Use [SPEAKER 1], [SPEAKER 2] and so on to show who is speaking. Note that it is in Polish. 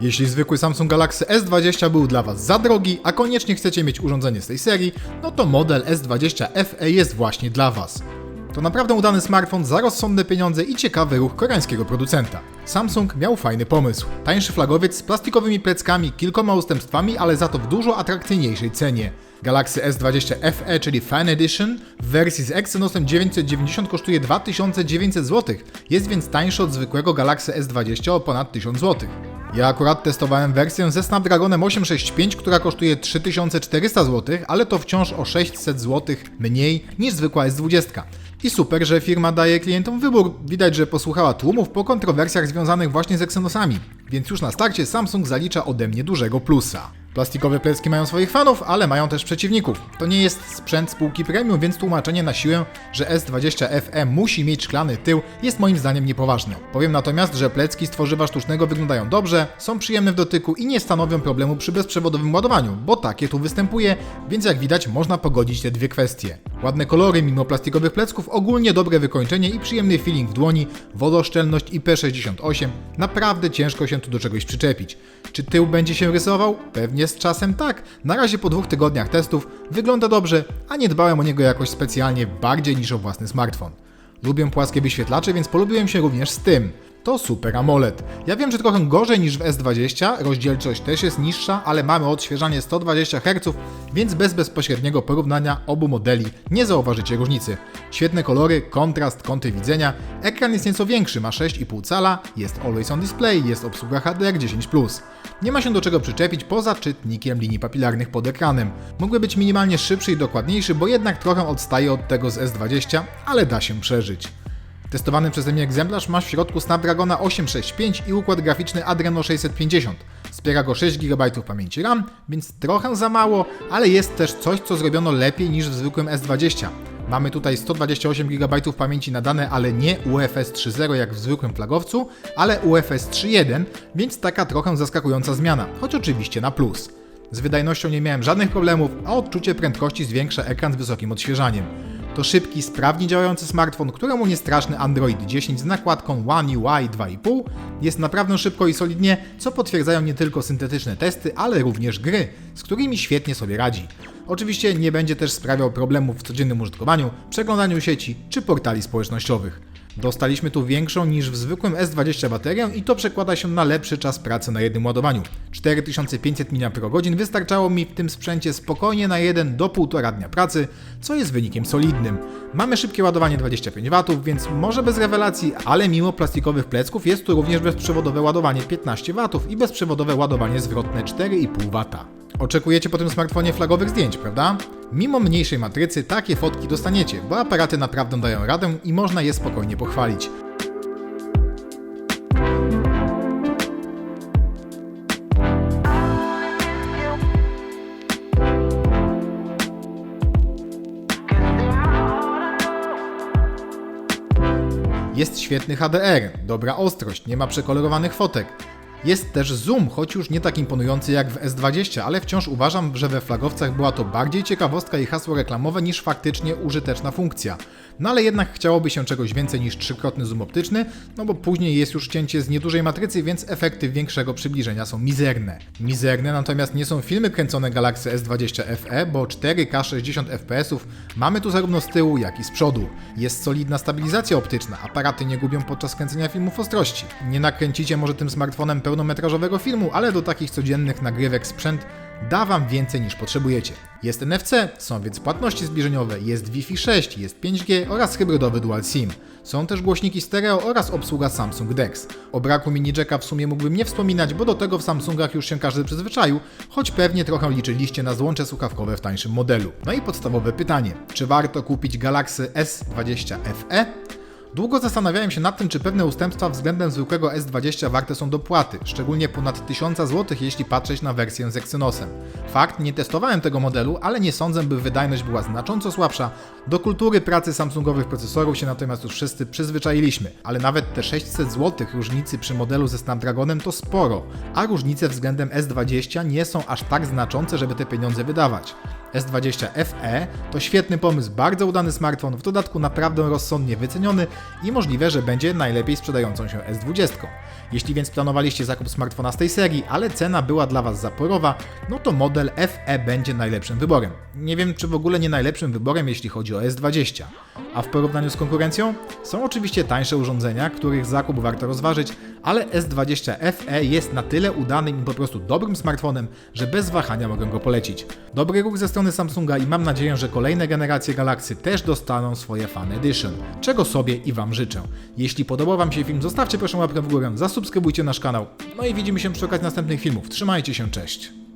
[SPEAKER 1] Jeśli zwykły Samsung Galaxy S20 był dla Was za drogi, a koniecznie chcecie mieć urządzenie z tej serii, no to model S20 FE jest właśnie dla Was. To naprawdę udany smartfon za rozsądne pieniądze i ciekawy ruch koreańskiego producenta. Samsung miał fajny pomysł. Tańszy flagowiec z plastikowymi pleckami, kilkoma ustępstwami, ale za to w dużo atrakcyjniejszej cenie. Galaxy S20 FE, czyli Fan Edition, w wersji z Exynosem 990 kosztuje 2900 zł, jest więc tańszy od zwykłego Galaxy S20 o ponad 1000 zł. Ja akurat testowałem wersję ze Snapdragonem 865, która kosztuje 3400 zł, ale to wciąż o 600 zł mniej niż zwykła S20. I super, że firma daje klientom wybór. Widać, że posłuchała tłumów po kontrowersjach związanych właśnie z Exynosami. Więc już na starcie Samsung zalicza ode mnie dużego plusa. Plastikowe plecki mają swoich fanów, ale mają też przeciwników. To nie jest sprzęt spółki premium, więc tłumaczenie na siłę, że S20 FE musi mieć szklany tył, jest moim zdaniem niepoważne. Powiem natomiast, że plecki z tworzywa sztucznego wyglądają dobrze, są przyjemne w dotyku i nie stanowią problemu przy bezprzewodowym ładowaniu, bo takie tu występuje, więc jak widać można pogodzić te dwie kwestie. Ładne kolory mimo plastikowych plecków, ogólnie dobre wykończenie i przyjemny feeling w dłoni, wodoszczelność IP68. Naprawdę ciężko się tu do czegoś przyczepić. Czy tył będzie się rysował? Pewnie z czasem tak. Na razie po dwóch tygodniach testów wygląda dobrze, a nie dbałem o niego jakoś specjalnie bardziej niż o własny smartfon. Lubię płaskie wyświetlacze, więc polubiłem się również z tym. To Super AMOLED. Ja wiem, że trochę gorzej niż w S20, rozdzielczość też jest niższa, ale mamy odświeżanie 120 Hz, więc bez bezpośredniego porównania obu modeli nie zauważycie różnicy. Świetne kolory, kontrast, kąty widzenia, ekran jest nieco większy, ma 6,5 cala, jest Always On Display, jest obsługa HDR10+. Nie ma się do czego przyczepić poza czytnikiem linii papilarnych pod ekranem. Mógłby być minimalnie szybszy i dokładniejszy, bo jednak trochę odstaje od tego z S20, ale da się przeżyć. Testowany przeze mnie egzemplarz ma w środku Snapdragona 865 i układ graficzny Adreno 650. Wspiera go 6 GB pamięci RAM, więc trochę za mało, ale jest też coś, co zrobiono lepiej niż w zwykłym S20. Mamy tutaj 128 GB pamięci nadane, ale nie UFS 3.0 jak w zwykłym flagowcu, ale UFS 3.1, więc taka trochę zaskakująca zmiana, choć oczywiście na plus. Z wydajnością nie miałem żadnych problemów, a odczucie prędkości zwiększa ekran z wysokim odświeżaniem. To szybki, sprawnie działający smartfon, któremu nie straszny Android 10 z nakładką One UI 2.5. Jest naprawdę szybko i solidnie, co potwierdzają nie tylko syntetyczne testy, ale również gry, z którymi świetnie sobie radzi. Oczywiście nie będzie też sprawiał problemów w codziennym użytkowaniu, przeglądaniu sieci czy portali społecznościowych. Dostaliśmy tu większą niż w zwykłym S20 baterię i to przekłada się na lepszy czas pracy na jednym ładowaniu. 4500 mAh wystarczało mi w tym sprzęcie spokojnie na 1 do 1,5 dnia pracy, co jest wynikiem solidnym. Mamy szybkie ładowanie 25 W, więc może bez rewelacji, ale mimo plastikowych plecków jest tu również bezprzewodowe ładowanie 15 W i bezprzewodowe ładowanie zwrotne 4,5 W. Oczekujecie po tym smartfonie flagowych zdjęć, prawda? Mimo mniejszej matrycy takie fotki dostaniecie, bo aparaty naprawdę dają radę i można je spokojnie pochwalić. Jest świetny HDR, dobra ostrość, nie ma przekolorowanych fotek. Jest też zoom, choć już nie tak imponujący jak w S20, ale wciąż uważam, że we flagowcach była to bardziej ciekawostka i hasło reklamowe niż faktycznie użyteczna funkcja. No ale jednak chciałoby się czegoś więcej niż trzykrotny zoom optyczny, no bo później jest już cięcie z niedużej matrycy, więc efekty większego przybliżenia są mizerne. Mizerne natomiast nie są filmy kręcone Galaxy S20 FE, bo 4K 60 fps mamy tu zarówno z tyłu, jak i z przodu. Jest solidna stabilizacja optyczna, aparaty nie gubią podczas kręcenia filmów ostrości. Nie nakręcicie może tym smartfonem pełnometrażowego filmu, ale do takich codziennych nagrywek sprzęt da Wam więcej niż potrzebujecie. Jest NFC, są więc płatności zbliżeniowe, jest Wi-Fi 6, jest 5G oraz hybrydowy Dual SIM. Są też głośniki stereo oraz obsługa Samsung DeX. O braku mini jacka w sumie mógłbym nie wspominać, bo do tego w Samsungach już się każdy przyzwyczaił, choć pewnie trochę liczyliście na złącze słuchawkowe w tańszym modelu. No i podstawowe pytanie, czy warto kupić Galaxy S20 FE? Długo zastanawiałem się nad tym, czy pewne ustępstwa względem zwykłego S20 warte są dopłaty, szczególnie ponad 1000 zł, jeśli patrzeć na wersję z Exynosem. Fakt, nie testowałem tego modelu, ale nie sądzę, by wydajność była znacząco słabsza. Do kultury pracy Samsungowych procesorów się natomiast już wszyscy przyzwyczailiśmy, ale nawet te 600 zł różnicy przy modelu ze Snapdragonem to sporo, a różnice względem S20 nie są aż tak znaczące, żeby te pieniądze wydawać. S20 FE to świetny pomysł, bardzo udany smartfon, w dodatku naprawdę rozsądnie wyceniony i możliwe, że będzie najlepiej sprzedającą się S20. Jeśli więc planowaliście zakup smartfona z tej serii, ale cena była dla Was zaporowa, no to model FE będzie najlepszym wyborem. Nie wiem, czy w ogóle nie najlepszym wyborem, jeśli chodzi o S20. A w porównaniu z konkurencją? Są oczywiście tańsze urządzenia, których zakup warto rozważyć, ale S20 FE jest na tyle udanym i po prostu dobrym smartfonem, że bez wahania mogę go polecić. Dobry ruch ze strony Samsunga i mam nadzieję, że kolejne generacje Galaxy też dostaną swoje Fan Edition, czego sobie i Wam życzę. Jeśli podobał Wam się film, zostawcie proszę łapkę w górę, zasubskrybujcie nasz kanał, no i widzimy się przy okazji następnych filmów. Trzymajcie się, cześć!